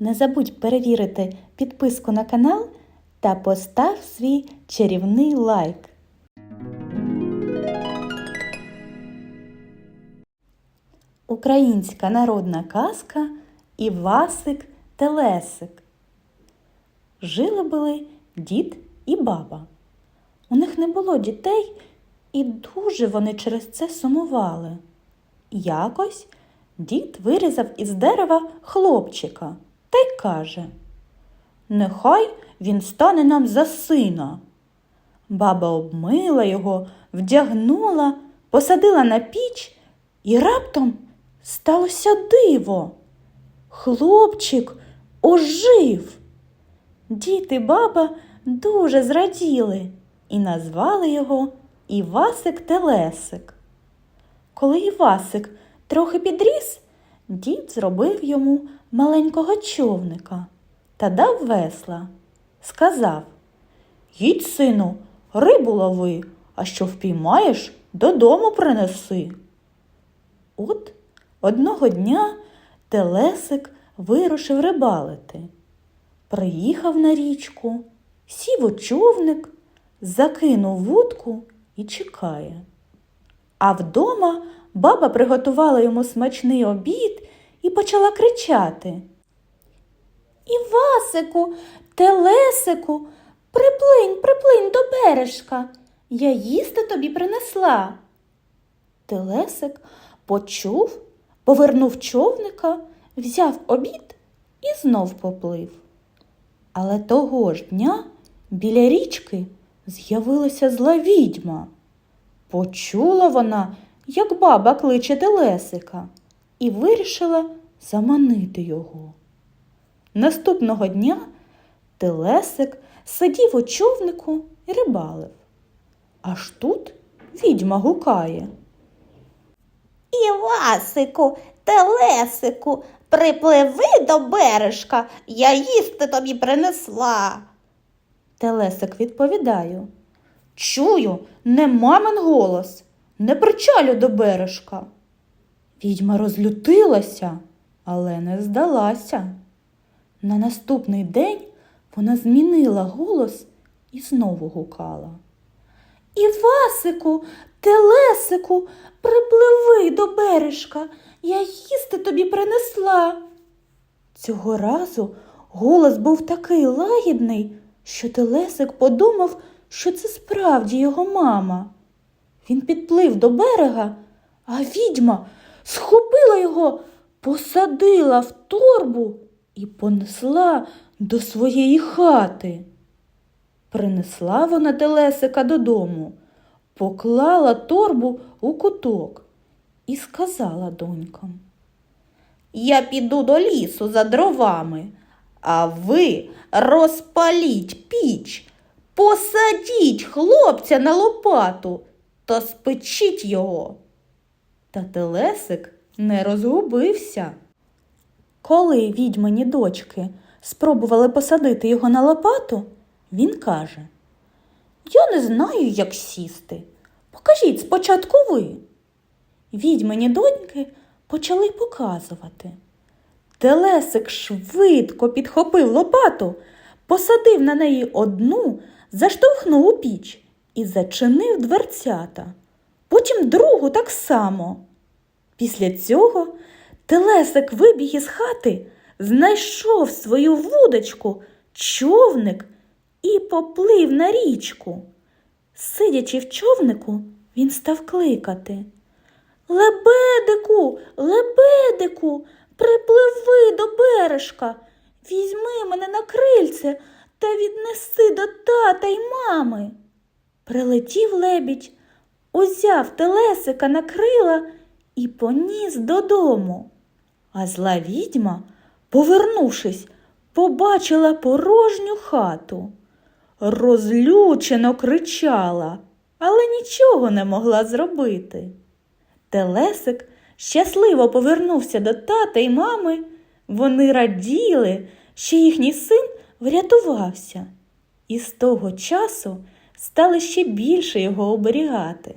Не забудь перевірити підписку на канал та постав свій чарівний лайк. Українська народна казка Івасик Телесик. Жили були дід і баба. У них не було дітей, і дуже вони через це сумували. Якось дід вирізав із дерева хлопчика та й каже Нехай він стане нам за сина. Баба обмила його, вдягнула, посадила на піч, і раптом сталося диво. Хлопчик ожив. Дід і баба дуже зраділи і назвали його Івасик Телесик. Коли Івасик трохи підріс, дід зробив йому маленького човника та дав весла. Сказав Їдь, сину, рибу лови, а що впіймаєш, додому принеси. От одного дня Телесик вирушив рибалити. Приїхав на річку, сів у човник, закинув вудку і чекає. А вдома баба приготувала йому смачний обід і почала кричати. Івасику, телесику, приплинь, приплинь до бережка. Я їсти тобі принесла. Телесик почув, повернув човника, взяв обід і знов поплив. Але того ж дня біля річки з'явилася зла відьма. Почула вона, як баба кличе Телесика, і вирішила заманити його. Наступного дня Телесик сидів у човнику і рибалив. Аж тут відьма гукає. Івасику, телесику, припливи до бережка, я їсти тобі принесла. Телесик відповідаю. Чую, не мамин голос, не причалю до бережка. Відьма розлютилася, але не здалася. На наступний день вона змінила голос і знову гукала. Івасику, телесику, припливи до бережка, я їсти тобі принесла. Цього разу голос був такий лагідний, що Телесик подумав, що це справді його мама. Він підплив до берега, а відьма схопила його, посадила в торбу і понесла до своєї хати. Принесла вона Телесика додому, поклала торбу у куток і сказала донькам. Я піду до лісу за дровами, а ви розпаліть піч, посадіть хлопця на лопату та спечіть його. Та Телесик не розгубився. Коли відьмині дочки спробували посадити його на лопату, він каже Я не знаю, як сісти. Покажіть спочатку ви. Відьмині доньки почали показувати. Телесик швидко підхопив лопату, посадив на неї одну, заштовхнув у піч і зачинив дверцята. Потім другу так само. Після цього Телесик вибіг із хати, знайшов свою вудочку, човник і поплив на річку. Сидячи в човнику, він став кликати. Лебедику, лебедику, припливи до бережка, візьми мене на крильце та віднеси до тата й мами. Прилетів лебідь, узяв телесика на крила і поніс додому. А зла відьма, повернувшись, побачила порожню хату. Розлючено кричала, але нічого не могла зробити. Телесик щасливо повернувся до тата й мами. Вони раділи, що їхній син врятувався, і з того часу стали ще більше його оберігати.